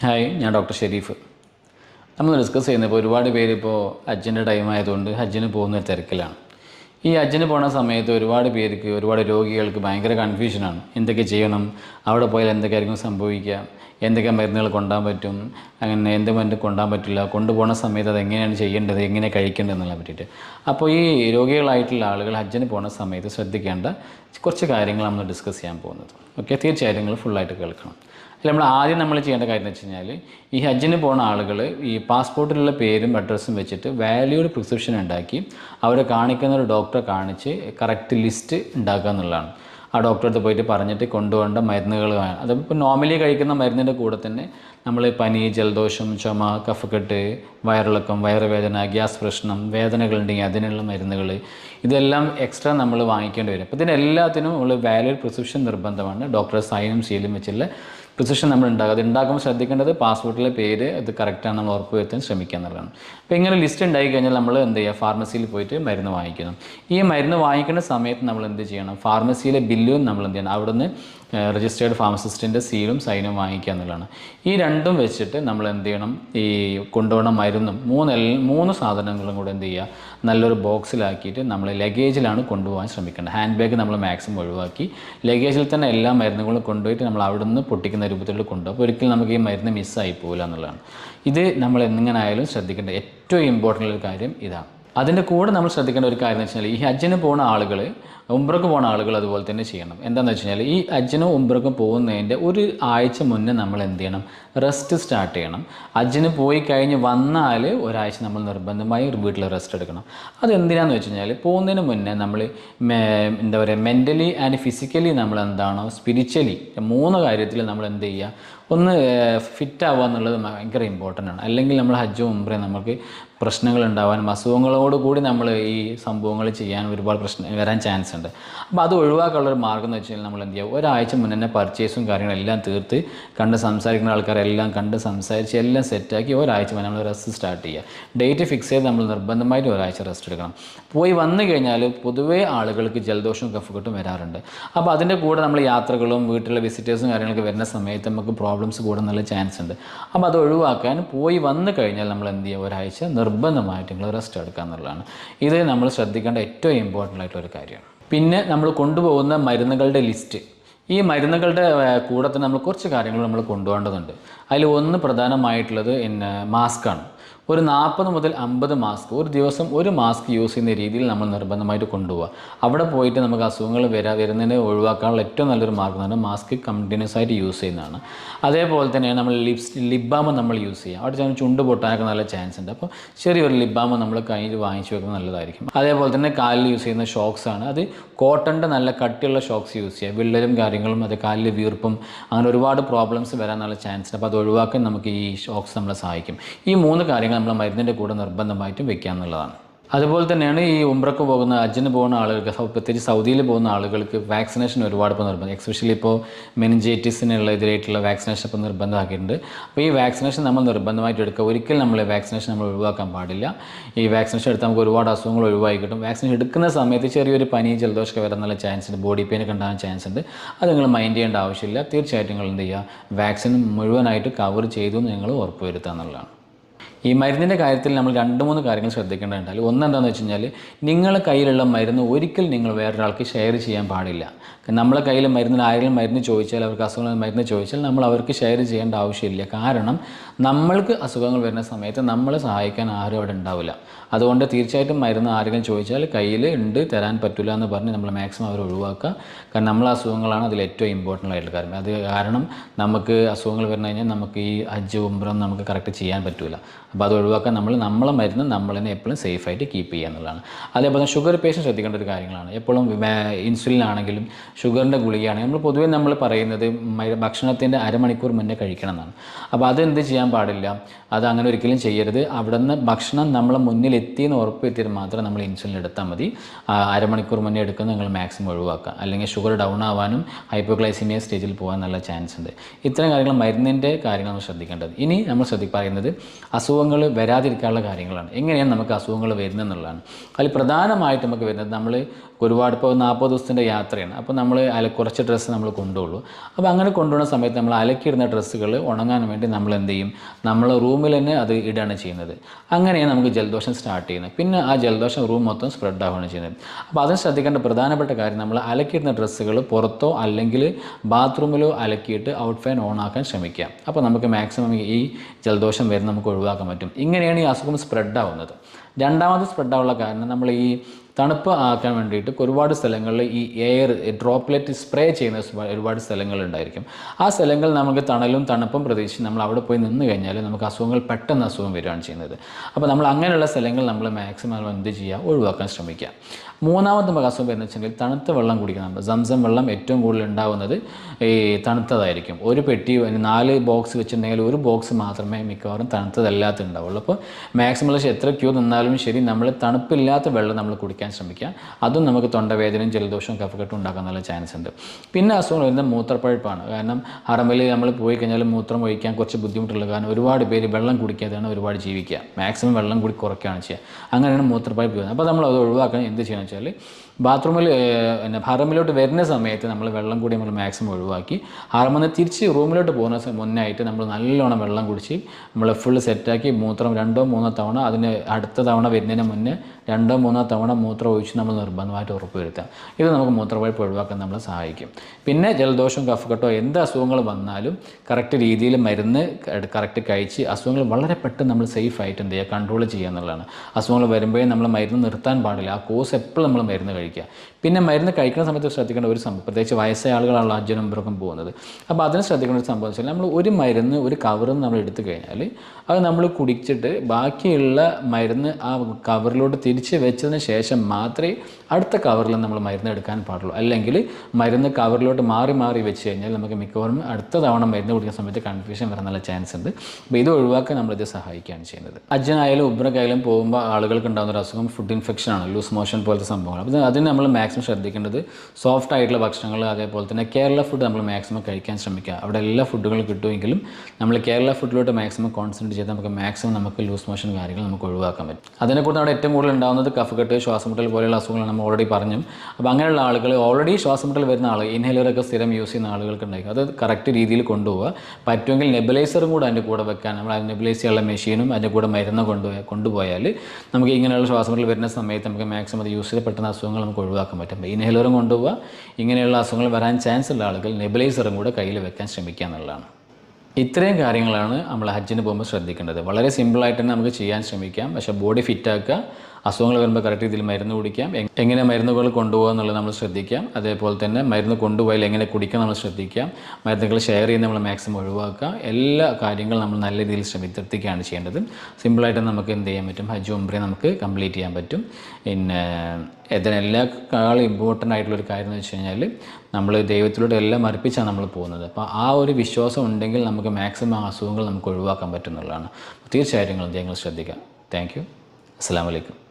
Hi ഞാൻ doctor Sharif. നമ്മൾ discuss ചെയ്യുന്നത് ഇപ്പോൾ ഒരുപാട് പേര് ഇപ്പോൾ ഹജ്ജിന്റെ ടൈം ആയതുകൊണ്ട് ഹജ്ജിന് പോകുന്ന തിരക്കിലാണ്. ഈ ഹജ്ജിന് പോണ സമയത്ത് ഒരുപാട് പേർക്ക് ഒരുപാട് രോഗികൾക്ക് ഭയങ്കര കൺഫ്യൂഷനാണ് എന്തൊക്കെ ചെയ്യണം? അവിടെ പോയാൽ എന്തൊക്കെയായിരിക്കും സംഭവിക്കുക? എന്തൊക്കെ മരുന്നുകൾ കൊണ്ടുപോകാൻ പറ്റും? അങ്ങനെ എന്ത് മരുന്ന് കൊണ്ടുപോകാൻ പറ്റില്ല? കൊണ്ടുപോകുന്ന സമയത്ത് അത് എങ്ങനെയാണ് ചെയ്യേണ്ടത്? എങ്ങനെ കഴിക്കേണ്ടത് എന്നുള്ളതിനെ പറ്റിയിട്ട്. അപ്പോൾ ഈ രോഗികളായിട്ടുള്ള ആളുകൾ ഹജ്ജിന് പോകുന്ന സമയത്ത് ശ്രദ്ധിക്കേണ്ട കുറച്ച് കാര്യങ്ങൾ നമ്മൾ ഡിസ്കസ് ചെയ്യാൻ പോകുന്നത്. ഓക്കെ തീർച്ചയായിട്ടും നിങ്ങൾ ഫുള്ളായിട്ട് കേൾക്കണം. നമ്മൾ ആദ്യം നമ്മൾ ചെയ്യേണ്ട കാര്യം എന്ന് വെച്ച് കഴിഞ്ഞാൽ ഈ ഹജ്ജിന് പോകുന്ന ആളുകൾ ഈ പാസ്പോർട്ടിലുള്ള പേരും അഡ്രസ്സും വെച്ചിട്ട് വാല്യൂഡ് പ്രിസ്ക്രിപ്ഷൻ ഉണ്ടാക്കി അവരെ കാണിക്കുന്ന ഒരു ഡോക്ടറെ കാണിച്ച് കറക്റ്റ് ലിസ്റ്റ് ഉണ്ടാക്കുക എന്നുള്ളതാണ്. ആ ഡോക്ടറെ അടുത്ത് പോയിട്ട് പറഞ്ഞിട്ട് കൊണ്ടുപോകേണ്ട മരുന്നുകൾ അതിപ്പോൾ നോർമലി കഴിക്കുന്ന മരുന്നിന്റെ കൂടെ തന്നെ നമ്മൾ പനി ജലദോഷം ചുമ കഫക്കെട്ട് വയറിളക്കം വയറുവേദന ഗ്യാസ് പ്രശ്നം വേദനകളുണ്ടെങ്കിൽ അതിനുള്ള മരുന്നുകൾ ഇതെല്ലാം എക്സ്ട്രാ നമ്മൾ വാങ്ങിക്കേണ്ടി വരും. അപ്പോൾ ഇതിനെല്ലാത്തിനും നമ്മൾ വാലിഡ് പ്രിസ്ക്രിപ്ഷൻ നിർബന്ധമാണ്. ഡോക്ടറെ സൈനും ശീലും വെച്ചുള്ള പ്രിസിഷൻ നമ്മൾ ഉണ്ടാകും അത് ഉണ്ടാക്കുമ്പോൾ ശ്രദ്ധിക്കേണ്ടത് പാസ്പോർട്ടിലെ പേര് അത് കറക്റ്റാണ് നമ്മൾ ഉറപ്പ് വരുത്താൻ ശ്രമിക്കുക എന്നുള്ളതാണ്. അപ്പോൾ ഇങ്ങനെ ലിസ്റ്റ് ഉണ്ടായി കഴിഞ്ഞാൽ നമ്മൾ എന്ത് ചെയ്യുക? ഫാർമസിയിൽ പോയിട്ട് മരുന്ന് വാങ്ങിക്കുന്നു. ഈ മരുന്ന് വാങ്ങിക്കുന്ന സമയത്ത് നമ്മൾ എന്ത് ചെയ്യണം? ഫാർമസിയിലെ ബില്ലും നമ്മൾ എന്ത് ചെയ്യണം? അവിടുന്ന് രജിസ്റ്റേർഡ് ഫാർമസിസ്റ്റിന്റെ സീലും സൈനും വാങ്ങിക്കുക എന്നുള്ളതാണ്. ഈ രണ്ടും വെച്ചിട്ട് നമ്മൾ എന്ത് ചെയ്യണം? ഈ കൊണ്ടുപോകുന്ന മരുന്നും മൂന്ന് മൂന്ന് സാധനങ്ങളും കൂടെ എന്ത് ചെയ്യുക? നല്ലൊരു ബോക്സിലാക്കിയിട്ട് നമ്മൾ ലഗേജിലാണ് കൊണ്ടുപോകാൻ ശ്രമിക്കേണ്ടത്. ഹാൻഡ് ബാഗ് നമ്മൾ മാക്സിമം ഒഴിവാക്കി. ലഗേജിൽ തന്നെ എല്ലാ മരുന്നുകളും കൊണ്ടുപോയിട്ട് നമ്മൾ അവിടെ നിന്ന് പൊട്ടിക്കുന്ന രൂപത്തിൽ കൊണ്ടുപോകും. അപ്പോൾ ഒരിക്കലും നമുക്ക് ഈ മരുന്ന് മിസ്സായി പോകില്ല എന്നുള്ളതാണ്. ഇത് നമ്മൾ എങ്ങനെയായാലും ശ്രദ്ധിക്കേണ്ട ഏറ്റവും ഇമ്പോർട്ടന്റ് ഒരു കാര്യം ഇതാണ്. അതിന്റെ കൂടെ നമ്മൾ ശ്രദ്ധിക്കേണ്ട ഒരു കാര്യം എന്ന് വെച്ചാൽ ഈ ഹജ്ജിന് പോകുന്ന ആളുകൾ ഉംറക്ക് പോകുന്ന ആളുകൾ അതുപോലെ തന്നെ ചെയ്യണം. എന്താണെന്ന് വെച്ച് കഴിഞ്ഞാൽ ഈ ഹജ്ജിനും ഉംബ്രക്കും പോകുന്നതിന്റെ ഒരു ആഴ്ച മുന്നേ നമ്മൾ എന്ത് ചെയ്യണം? റെസ്റ്റ് സ്റ്റാർട്ട് ചെയ്യണം. ഹജ്ജിന് പോയി കഴിഞ്ഞ് വന്നാൽ ഒരാഴ്ച നമ്മൾ നിർബന്ധമായി വീട്ടിൽ റെസ്റ്റ് എടുക്കണം. അത് എന്തിനാന്ന് വെച്ച് കഴിഞ്ഞാൽ പോകുന്നതിന് മുന്നേ നമ്മൾ എന്താ പറയുക മെന്റലി ആൻഡ് ഫിസിക്കലി നമ്മൾ എന്താണോ സ്പിരിച്വലി മൂന്ന് കാര്യത്തിൽ നമ്മൾ എന്ത് ചെയ്യുക? ഒന്ന് ഫിറ്റ് ആവുക എന്നുള്ളത് ഭയങ്കര ഇമ്പോർട്ടന്റ് ആണ്. അല്ലെങ്കിൽ നമ്മൾ ഹജ്ജും ഉംറയും നമുക്ക് പ്രശ്നങ്ങൾ ഉണ്ടാവാനും അസുഖങ്ങളോട് കൂടി നമ്മൾ ഈ സംഭവങ്ങൾ ചെയ്യാൻ ഒരുപാട് പ്രശ്നം വരാൻ ചാൻസ് ഉണ്ട്. അപ്പോൾ അത് ഒഴിവാക്കാനുള്ള ഒരു മാർഗം എന്ന് വെച്ച് കഴിഞ്ഞാൽ നമ്മൾ എന്ത് ചെയ്യുക ഒരാഴ്ച മുന്നേ പർച്ചേസും കാര്യങ്ങളെല്ലാം തീർത്ത് കണ്ട് സംസാരിക്കുന്ന ആൾക്കാരെല്ലാം കണ്ട് സംസാരിച്ച് എല്ലാം സെറ്റാക്കി ഒരാഴ്ച മുന്നേ നമ്മൾ റെസ്റ്റ് സ്റ്റാർട്ട് ചെയ്യുക ഡേറ്റ് ഫിക്സ് ചെയ്ത് നമ്മൾ നിർബന്ധമായിട്ട് ഒരാഴ്ച റെസ്റ്റ് എടുക്കണം. പോയി വന്നു കഴിഞ്ഞാൽ പൊതുവേ ആളുകൾക്ക് ജലദോഷവും കഫക്കെട്ടും വരാറുണ്ട്. അപ്പോൾ അതിന്റെ കൂടെ നമ്മൾ യാത്രകളും വീട്ടിലെ വിസിറ്റേഴ്സും കാര്യങ്ങളൊക്കെ വരുന്ന സമയത്ത് നമുക്ക് പ്രോബ്ലംസ് കൂടുന്നുള്ള ചാൻസ് ഉണ്ട്. അപ്പോൾ അത് ഒഴിവാക്കാൻ പോയി വന്നു കഴിഞ്ഞാൽ നമ്മൾ എന്ത് ചെയ്യുക ഒരാഴ്ച നിർബന്ധമായിട്ട് നിങ്ങൾ റെസ്റ്റ് എടുക്കുക എന്നുള്ളതാണ്. ഇത് നമ്മൾ ശ്രദ്ധിക്കേണ്ട ഏറ്റവും ഇമ്പോർട്ടന്റ് ആയിട്ടുള്ള ഒരു കാര്യമാണ്. പിന്നെ നമ്മൾ കൊണ്ടുപോകുന്ന മരുന്നുകളുടെ ലിസ്റ്റ് ഈ മരുന്നുകളുടെ കൂടെ തന്നെ നമ്മൾ കുറച്ച് കാര്യങ്ങൾ നമ്മൾ കൊണ്ടുപോകേണ്ടതുണ്ട്. അതിൽ ഒന്ന് പ്രധാനമായിട്ടുള്ളത് പിന്നെ മാസ്കാണ് ഒരു നാൽപ്പത് മുതൽ അമ്പത് മാസ്ക് ഒരു ദിവസം ഒരു മാസ്ക് യൂസ് ചെയ്യുന്ന രീതിയിൽ നമ്മൾ നിർബന്ധമായിട്ട് കൊണ്ടുപോകുക അവിടെ പോയിട്ട് നമുക്ക് അസുഖങ്ങൾ വരാ വരുന്നതിനെ ഒഴിവാക്കാനുള്ള ഏറ്റവും നല്ലൊരു മാർഗം എന്ന് മാസ്ക് കണ്ടിന്യൂസ് ആയിട്ട് യൂസ് ചെയ്യുന്നതാണ്. അതേപോലെ തന്നെ നമ്മൾ ലിപ്സ് ലിബാമ നമ്മൾ യൂസ് ചെയ്യുക. അവിടെ ചെന്ന് ചുണ്ട് പൊട്ടാനൊക്കെ നല്ല ചാൻസ് ഉണ്ട്. അപ്പോൾ ചെറിയൊരു ലിബാമ നമ്മൾ കയ്യിൽ വാങ്ങിച്ചു വെക്കുന്നത് നല്ലതായിരിക്കും. അതേപോലെ തന്നെ കാലിൽ യൂസ് ചെയ്യുന്ന ഷോക്സ് ആണ്. അത് കോട്ടന്റെ നല്ല കട്ടിയുള്ള ഷോക്സ് യൂസ് ചെയ്യുക. വിള്ളലും കാര്യങ്ങളും അത് കാലിൽ വീർപ്പും അങ്ങനെ ഒരുപാട് പ്രോബ്ലംസ് വരാനുള്ള ചാൻസ് ഉണ്ട്. അപ്പോൾ അത് ഒഴിവാക്കാൻ നമുക്ക് ഈ ഷോക്സ് നമ്മളെ സഹായിക്കും. ഈ മൂന്ന് കാര്യങ്ങൾ നമ്മൾ മരുന്നിന്റെ കൂടെ നിർബന്ധമായിട്ടും വെക്കുക എന്നുള്ളതാണ്. അതുപോലെ തന്നെയാണ് ഈ ഉംറക്ക് പോകുന്ന അജിന് പോകുന്ന ആളുകൾക്ക് പ്രത്യേകിച്ച് സൗദിയിൽ പോകുന്ന ആളുകൾക്ക് വാക്സിനേഷൻ ഒരുപാട് ഇപ്പോൾ നിർബന്ധം എക്സ്പെഷ്യലി ഇപ്പോൾ മെനിഞ്ചൈറ്റിസിനുള്ള എതിരായിട്ടുള്ള വാക്സിനേഷൻ ഇപ്പോൾ നിർബന്ധമാക്കിയിട്ടുണ്ട്. അപ്പോൾ ഈ വാക്സിനേഷൻ നമ്മൾ നിർബന്ധമായിട്ട് എടുക്കുക. ഒരിക്കലും നമ്മൾ വാക്സിനേഷൻ നമ്മൾ ഒഴിവാക്കാൻ പാടില്ല. ഈ വാക്സിനേഷൻ എടുത്താൽ നമുക്ക് ഒരുപാട് അസുഖങ്ങൾ ഒഴിവാക്കി കിട്ടും. വാക്സിൻ എടുക്കുന്ന സമയത്ത് ചെറിയൊരു പനി ജലദോഷമൊക്കെ വരാൻ നല്ല ചാൻസ് ഉണ്ട്. ബോഡി പെയിൻ ഉണ്ടാകാൻ ചാൻസ് ഉണ്ട്. അത് നിങ്ങൾ മൈൻഡ് ചെയ്യേണ്ട ആവശ്യമില്ല. തീർച്ചയായിട്ടും നിങ്ങൾ എന്ത് ചെയ്യുക? വാക്സിൻ മുഴുവനായിട്ട് കവർ ചെയ്തു എന്ന് നിങ്ങൾ ഉറപ്പുവരുത്തുക എന്നുള്ളതാണ്. ഈ മരുന്നിന്റെ കാര്യത്തിൽ നമ്മൾ രണ്ട് മൂന്ന് കാര്യങ്ങൾ ശ്രദ്ധിക്കേണ്ടതുണ്ട്. അതിൽ ഒന്നെന്താണെന്ന് വെച്ച് കഴിഞ്ഞാൽ നിങ്ങളുടെ കയ്യിലുള്ള മരുന്ന് ഒരിക്കൽ നിങ്ങൾ വേറൊരാൾക്ക് ഷെയർ ചെയ്യാൻ പാടില്ല. നമ്മളെ കയ്യിൽ മരുന്നിൽ ആരെങ്കിലും മരുന്ന് ചോദിച്ചാൽ അവർക്ക് അസുഖങ്ങൾ മരുന്ന് ചോദിച്ചാൽ നമ്മൾ അവർക്ക് ഷെയർ ചെയ്യേണ്ട ആവശ്യമില്ല. കാരണം നമ്മൾക്ക് അസുഖങ്ങൾ വരുന്ന സമയത്ത് നമ്മളെ സഹായിക്കാൻ ആരും അവിടെ ഉണ്ടാവില്ല. അതുകൊണ്ട് തീർച്ചയായിട്ടും മരുന്ന് ആരെങ്കിലും ചോദിച്ചാൽ കയ്യിൽ ഉണ്ട് തരാൻ പറ്റില്ല എന്ന് പറഞ്ഞ് നമ്മൾ മാക്സിമം അവർ ഒഴിവാക്കുക. കാരണം നമ്മളെ അസുഖങ്ങളാണ് അതിൽ ഏറ്റവും ഇമ്പോർട്ടന്റ് ആയിട്ടുള്ള കാര്യം. അത് കാരണം നമുക്ക് അസുഖങ്ങൾ വരുന്ന കഴിഞ്ഞാൽ നമുക്ക് ഈ ഹജ്ജ് ഉംറം നമുക്ക് കറക്റ്റ് ചെയ്യാൻ പറ്റില്ല അപ്പോൾ അത് ഒഴിവാക്കാൻ നമ്മൾ നമ്മളെ മരുന്ന് നമ്മൾ തന്നെ എപ്പോഴും സേഫായിട്ട് കീപ്പ് ചെയ്യുക എന്നുള്ളതാണ്. അതേപോലെ തന്നെ ഷുഗർ പേഷ്യൻ ശ്രദ്ധിക്കേണ്ട ഒരു കാര്യങ്ങളാണ്. എപ്പോഴും ഇൻസുലിൻ ആണെങ്കിലും ഷുഗറിന്റെ ഗുളികയാണെങ്കിൽ നമ്മൾ പൊതുവേ നമ്മൾ പറയുന്നത് ഭക്ഷണത്തിന്റെ അരമണിക്കൂർ മുന്നേ കഴിക്കണം എന്നാണ്. അപ്പോൾ അതെന്ത് ചെയ്യാൻ പാടില്ല? അത് അങ്ങനെ ഒരിക്കലും ചെയ്യരുത്. അവിടെ നിന്ന് ഭക്ഷണം നമ്മളെ മുന്നിൽ എന്ന് ഉറപ്പ് എത്തിയിട്ട് മാത്രം നമ്മൾ ഇൻസുലിൻ എടുത്താൽ മതി. അരമണിക്കൂർ മുന്നേ എടുക്കുന്നത് നിങ്ങൾ മാക്സിമം ഒഴിവാക്കുക. അല്ലെങ്കിൽ ഷുഗർ ഡൗൺ ആവാനും ഹൈപ്പോഗ്ലൈസിമിയ സ്റ്റേജിൽ പോകാൻ നല്ല ചാൻസ് ഉണ്ട്. ഇത്തരം കാര്യങ്ങൾ മരുന്നിന്റെ കാര്യങ്ങൾ നമ്മൾ ശ്രദ്ധിക്കേണ്ടത്. ഇനി നമ്മൾ ശ്രദ്ധി പറയുന്നത് അസുഖങ്ങൾ അസുഖങ്ങൾ വരാതിരിക്കാനുള്ള കാര്യങ്ങളാണ്. എങ്ങനെയാണ് നമുക്ക് അസുഖങ്ങൾ വരുന്നതെന്നുള്ളതാണ്. അതിൽ പ്രധാനമായിട്ട് നമുക്ക് വരുന്നത് നമ്മൾ ഒരുപാട് ഇപ്പോൾ നാൽപ്പത് ദിവസത്തിന്റെ യാത്രയാണ്. അപ്പോൾ നമ്മൾ അല കുറച്ച് ഡ്രസ്സ് നമ്മൾ കൊണ്ടുപോകുള്ളൂ. അപ്പോൾ അങ്ങനെ കൊണ്ടുപോകുന്ന സമയത്ത് നമ്മൾ അലക്കിയിടുന്ന ഡ്രസ്സുകൾ ഉണങ്ങാൻ വേണ്ടി നമ്മൾ എന്ത് ചെയ്യും? നമ്മൾ റൂമിൽ തന്നെ അത് ഇടുകയാണ് ചെയ്യുന്നത്. അങ്ങനെയാണ് നമുക്ക് ജലദോഷം സ്റ്റാർട്ട് ചെയ്യുന്നത്. പിന്നെ ആ ജലദോഷം റൂം മൊത്തം സ്പ്രെഡ് ആവുകയാണ് ചെയ്യുന്നത്. അപ്പോൾ അതിന് ശ്രദ്ധിക്കേണ്ട പ്രധാനപ്പെട്ട കാര്യം നമ്മൾ അലക്കിയിടുന്ന ഡ്രസ്സുകൾ പുറത്തോ അല്ലെങ്കിൽ ബാത്റൂമിലോ അലക്കിയിട്ട് ഔട്ട് ഫാൻ ഓൺ ആക്കാൻ ശ്രമിക്കുക. അപ്പോൾ നമുക്ക് മാക്സിമം ഈ ജലദോഷം വരുന്ന നമുക്ക് ഒഴിവാക്കാൻ ഇങ്ങനെയാണ് ഈ അസുഖം സ്പ്രെഡ് ആവുന്നത്. രണ്ടാമത് സ്പ്രെഡ് ആവാനുള്ള കാരണം നമ്മൾ ഈ തണുപ്പ് ആക്കാൻ വേണ്ടിയിട്ട് ഒരുപാട് സ്ഥലങ്ങളിൽ ഈ എയർ ഡ്രോപ്ലെറ്റ് സ്പ്രേ ചെയ്യുന്ന ഒരുപാട് സ്ഥലങ്ങളുണ്ടായിരിക്കും ആ സ്ഥലങ്ങളിൽ നമുക്ക് തണലും തണുപ്പും പ്രതീക്ഷിച്ച് നമ്മൾ അവിടെ പോയി നിന്ന് കഴിഞ്ഞാൽ നമുക്ക് അസുഖങ്ങൾ പെട്ടെന്ന് അസുഖം വരികയാണ് ചെയ്യുന്നത്. അപ്പോൾ നമ്മൾ അങ്ങനെയുള്ള സ്ഥലങ്ങൾ നമ്മൾ മാക്സിമം എന്ത് ചെയ്യുക? ഒഴിവാക്കാൻ ശ്രമിക്കുക. മൂന്നാമത്തെ നമുക്ക് അസുഖം വരുന്നത് വെച്ചിട്ടുണ്ടെങ്കിൽ തണുത്ത വെള്ളം കുടിക്കണം നമ്മൾ സംസം വെള്ളം ഏറ്റവും കൂടുതൽ ഉണ്ടാവുന്നത് ഈ തണുത്തതായിരിക്കും. ഒരു പെട്ടി നാല് ബോക്സ് വെച്ചിട്ടുണ്ടെങ്കിൽ ഒരു ബോക്സ് മാത്രമേ മിക്കവാറും തണുത്തതല്ലാത്ത ഉണ്ടാവുള്ളൂ. അപ്പോൾ മാക്സിമം എത്ര ക്യൂ നിന്നാലും ശരി നമ്മൾ തണുപ്പില്ലാത്ത വെള്ളം നമ്മൾ കുടിക്കാൻ ശ്രമിക്കുക അതും നമുക്ക് തൊണ്ടവേദനയും ജലദോഷവും കഫക്കെട്ടും ഉണ്ടാക്കാനുള്ള ചാൻസ് ഉണ്ട്. പിന്നെ അസുഖങ്ങൾ വരുന്നത് മൂത്രപ്പഴുപ്പാണ്. കാരണം ഹറമ്പലിൽ നമ്മൾ പോയി കഴിഞ്ഞാൽ മൂത്രം ഒഴിക്കാൻ കുറച്ച് ബുദ്ധിമുട്ടുള്ള കാരണം ഒരുപാട് പേര് വെള്ളം കുടിക്കാതെയാണ് ഒരുപാട് ജീവിക്കുക. മാക്സിമം വെള്ളം കൂടി കുറയ്ക്കുകയാണ് ചെയ്യുക. അങ്ങനെയാണ് മൂത്രപ്പഴുപ്പ് വരുന്നത്. അപ്പോൾ നമ്മൾ അത് ഒഴിവാക്കാൻ എന്ത് ചെയ്യണമെന്ന് വെച്ചാൽ ബാത്റൂമിൽ പിന്നെ ഹറമിലോട്ട് വരുന്ന സമയത്ത് നമ്മൾ വെള്ളം കൂടി നമ്മൾ മാക്സിമം ഒഴിവാക്കി. ഹറമിൽ തിരിച്ച് റൂമിലോട്ട് പോകുന്ന മുന്നായിട്ട് നമ്മൾ നല്ലോണം വെള്ളം കുടിച്ച് നമ്മൾ ഫുൾ സെറ്റാക്കി മൂത്രം രണ്ടോ മൂന്നോ തവണ അതിന് അടുത്ത തവണ വരുന്നതിന് മുന്നേ രണ്ടോ മൂന്നോ തവണ മൂത്രം ഒഴിച്ച് നമ്മൾ നിർബന്ധമായിട്ട് ഉറപ്പ് വരുത്താം ഇത് നമുക്ക് മൂത്രപ്പഴുപ്പ് ഒഴിവാക്കാൻ നമ്മളെ സഹായിക്കും. പിന്നെ ജലദോഷം കഫക്കെട്ടോ എന്ത് അസുഖങ്ങൾ വന്നാലും കറക്റ്റ് രീതിയിൽ മരുന്ന് കറക്റ്റ് കഴിച്ച് അസുഖങ്ങൾ വളരെ പെട്ടെന്ന് നമ്മൾ സേഫ് ആയിട്ട് എന്ത് ചെയ്യുക കൺട്രോൾ ചെയ്യുക എന്നുള്ളതാണ്. അസുഖങ്ങൾ വരുമ്പോഴേ നമ്മൾ മരുന്ന് നിർത്താൻ പാടില്ല. ആ കോഴ്സ് എപ്പോഴും നമ്മൾ മരുന്ന് കഴിക്കുക. പിന്നെ മരുന്ന് കഴിക്കുന്ന സമയത്ത് ശ്രദ്ധിക്കേണ്ട ഒരു സംഭവം പ്രത്യേകിച്ച് വയസ്സായ ആളുകളാണല്ലോ അജ്ജനും ഇവരൊക്കെ പോകുന്നത്. അപ്പോൾ അതിന് ശ്രദ്ധിക്കേണ്ട ഒരു സംഭവം വെച്ചാൽ നമ്മൾ ഒരു മരുന്ന് ഒരു കവറിൽ നമ്മൾ എടുത്തു കഴിഞ്ഞാൽ അത് നമ്മൾ കുടിച്ചിട്ട് ബാക്കിയുള്ള മരുന്ന് ആ കവറിലോട്ട് തിരിച്ച് വെച്ചതിന് ശേഷം മാത്രമേ അടുത്ത കവറിൽ നമ്മൾ മരുന്ന് എടുക്കാൻ പാടുള്ളൂ. അല്ലെങ്കിൽ മരുന്ന് കവറിലോട്ട് മാറി മാറി വെച്ച് കഴിഞ്ഞാൽ നമുക്ക് മിക്കവാറും അടുത്ത തവണ മരുന്ന് കുടിക്കുന്ന സമയത്ത് കൺഫ്യൂഷൻ വരാനുള്ള ചാൻസ് ഉണ്ട്. അപ്പോൾ ഇത് ഒഴിവാക്കാൻ നമ്മളിത് സഹായിക്കുകയാണ് ചെയ്യുന്നത്. അജ്ജനായാലും ഉബ്രക്കായാലും പോകുമ്പോൾ ആളുകൾക്ക് ഉണ്ടാകുന്ന ഒരു അസുഖം ഫുഡ് ഇൻഫെക്ഷൻ ആണ് ലൂസ് മോഷൻ പോലത്തെ സംഭവങ്ങൾ അപ്പോൾ അതിന് നമ്മൾ മാക്സിമം ശ്രദ്ധിക്കേണ്ടത് സോഫ്റ്റ് ആയിട്ടുള്ള ഭക്ഷണങ്ങൾ അതേപോലെ തന്നെ കേരള ഫുഡ് നമ്മൾ മാക്സിമം കഴിക്കാൻ ശ്രമിക്കുക. അവിടെ എല്ലാ ഫുഡുകളും കിട്ടുമെങ്കിലും നമ്മൾ കേരള ഫുഡിലോട്ട് മാക്സിമം കോൺസെൻട്രേറ്റ് ചെയ്ത് നമുക്ക് മാക്സിമം നമുക്ക് ലൂസ് മോഷൻ കാര്യങ്ങൾ നമുക്ക് ഒഴിവാക്കാൻ പറ്റും. അതിനെക്കുറിച്ച് അവിടെ ഏറ്റവും കൂടുതൽ ഉണ്ടാകുന്നത് കഫക്കെട്ട് ശ്വാസമുട്ടൽ പോലെയുള്ള അസുഖങ്ങൾ നമ്മൾ ഓൾറെഡി പറഞ്ഞു. അപ്പോൾ അങ്ങനെയുള്ള ആളുകൾ ഓൾറെഡി ശ്വാസമുട്ടൽ വരുന്ന ആൾ ഇൻഹേലറൊക്കെ സ്ഥിരം യൂസ് ചെയ്യുന്ന ആളുകൾക്ക് ഉണ്ടായിരിക്കും. അത് കറക്റ്റ് രീതിയിൽ കൊണ്ടുപോവുക. പറ്റുമെങ്കിൽ നെബിലൈസറും കൂടെ അതിന്റെ കൂടെ വെക്കാൻ നമ്മൾ ആ നെബിലൈസ് ചെയ്യാനുള്ള മെഷീനും അതിന്റെ കൂടെ മരുന്ന് കൊണ്ടുപോയി കൊണ്ടുപോയാൽ നമുക്ക് ഇങ്ങനെയുള്ള ശ്വാസമുട്ടൽ വരുന്ന സമയത്ത് നമുക്ക് മാക്സിമം അത് യൂസ് ചെയ്ത് പെട്ടെന്ന് അസുഖങ്ങൾ നമുക്ക് ഒഴിവാക്കാൻ പറ്റും. ഇൻഹേലറും കൊണ്ടുപോവുക. ഇങ്ങനെയുള്ള അസുഖങ്ങൾ വരാൻ ചാൻസ് ഉള്ള ആളുകൾ നെബിലൈസറും കൂടെ കയ്യിൽ വെക്കാൻ ശ്രമിക്കുക എന്നുള്ളതാണ്. ഇത്രയും കാര്യങ്ങളാണ് നമ്മൾ ഹജ്ജിന് പോകുമ്പോൾ ശ്രദ്ധിക്കേണ്ടത്. വളരെ സിമ്പിളായിട്ട് തന്നെ നമുക്ക് ചെയ്യാൻ ശ്രമിക്കാം. പക്ഷേ ബോഡി ഫിറ്റ് ആക്കുക അസുഖങ്ങൾ വരുമ്പോൾ കറക്റ്റ് രീതിയിൽ മരുന്ന് കുടിക്കാം. എങ്ങനെ മരുന്നുകൾ കൊണ്ടുപോകുക എന്നുള്ളത് നമ്മൾ ശ്രദ്ധിക്കാം. അതേപോലെ തന്നെ മരുന്ന് കൊണ്ടുപോയാൽ എങ്ങനെ കുടിക്കാൻ നമ്മൾ ശ്രദ്ധിക്കാം. മരുന്നുകൾ ഷെയർ ചെയ്യുന്ന നമ്മൾ മാക്സിമം ഒഴിവാക്കുക. എല്ലാ കാര്യങ്ങളും നമ്മൾ നല്ല രീതിയിൽ ശ്രമിത്തെത്തിക്കുകയാണ് ചെയ്യേണ്ടത്. സിമ്പിളായിട്ട് നമുക്ക് എന്ത് ചെയ്യാൻ പറ്റും? ഹജ്ജ് ഉംറ നമുക്ക് കംപ്ലീറ്റ് ചെയ്യാൻ പറ്റും. പിന്നെ ഇതിനെല്ലാക്കാളും ഇമ്പോർട്ടന്റ് ആയിട്ടുള്ളൊരു കാര്യം എന്ന് വെച്ച് കഴിഞ്ഞാൽ നമ്മൾ ദൈവത്തിലൂടെ എല്ലാം അർപ്പിച്ചാണ് നമ്മൾ പോകുന്നത്. അപ്പോൾ ആ ഒരു വിശ്വാസം ഉണ്ടെങ്കിൽ നമുക്ക് മാക്സിമം അസുഖങ്ങൾ നമുക്ക് ഒഴിവാക്കാൻ പറ്റും എന്നുള്ളതാണ്. തീർച്ചയായിട്ടും ഞങ്ങൾ ശ്രദ്ധിക്കാം. താങ്ക് യു അസ്സാം വലൈക്കും